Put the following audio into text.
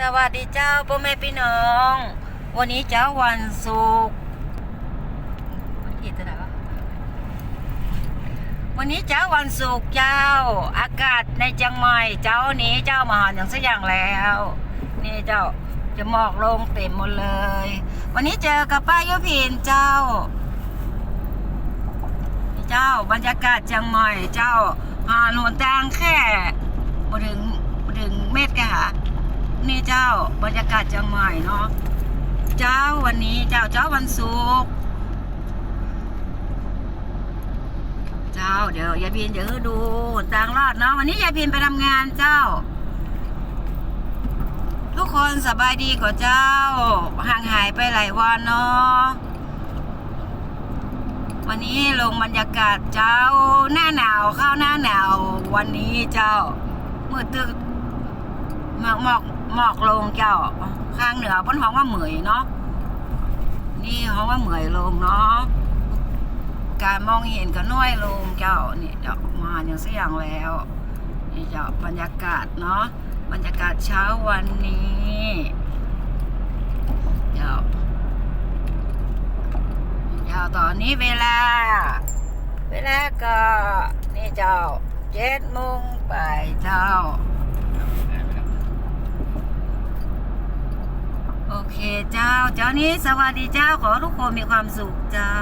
สวัสดีเจ้าพ่อแม่พี่น้อง วันนี้เจ้าวันศุกร์วันที่เท่าไหร่วะวันนี้เจ้าวันศุกร์เจ้า อากาศในเชียงใหม่เจ้านี้เจ้ามาหอนอย่างสักอย่างแล้ว นี่เจ้าจะหมอกลงเต็มหมดเลย วันนี้เจอกับป้ายุพินเจ้า เจ้าบรรยากาศเชียงใหม่เจ้าหาหนทางแค่มาถึงมาถึงเมตรกะหา นี่เจ้าบรรยากาศเชียงใหม่เนาะเจ้าวันนี้เจ้าเจ้าวันศุกร์เจ้าเดี๋ยวยายพินเดี๋ยวดูทางลอดเนาะวันนี้ยายพินไปทำงานเจ้า ทุกคนสบายดีกว่าเจ้า ห่างหายไปหลายวันเนาะวันนี้ลงบรรยากาศเจ้าหน้าหนาวเข้าหน้าหนาว วันนี้เจ้ามืดตึก หมอกหมอกหมอกลงเจ้าข้างเหนือเพ้นห้องว่าเหมยเนาะนี่ห้องว่าเหมยลงเนาะการมองเห็นก็น้อยลงเจ้านี่เจ้ามาอย่างเสียงแล้วนี่เจ้าบรรยากาศเนาะบรรยากาศเช้าวันนี้เจ้าเจ้าตอนนี้เวลา เวลาก็นี่เจ้าเจ็ดโมงไปเจ้า โอ เคเจ้า เจ้านี้สวัสดีเจ้าขอทุกคนมีความสุขเจ้า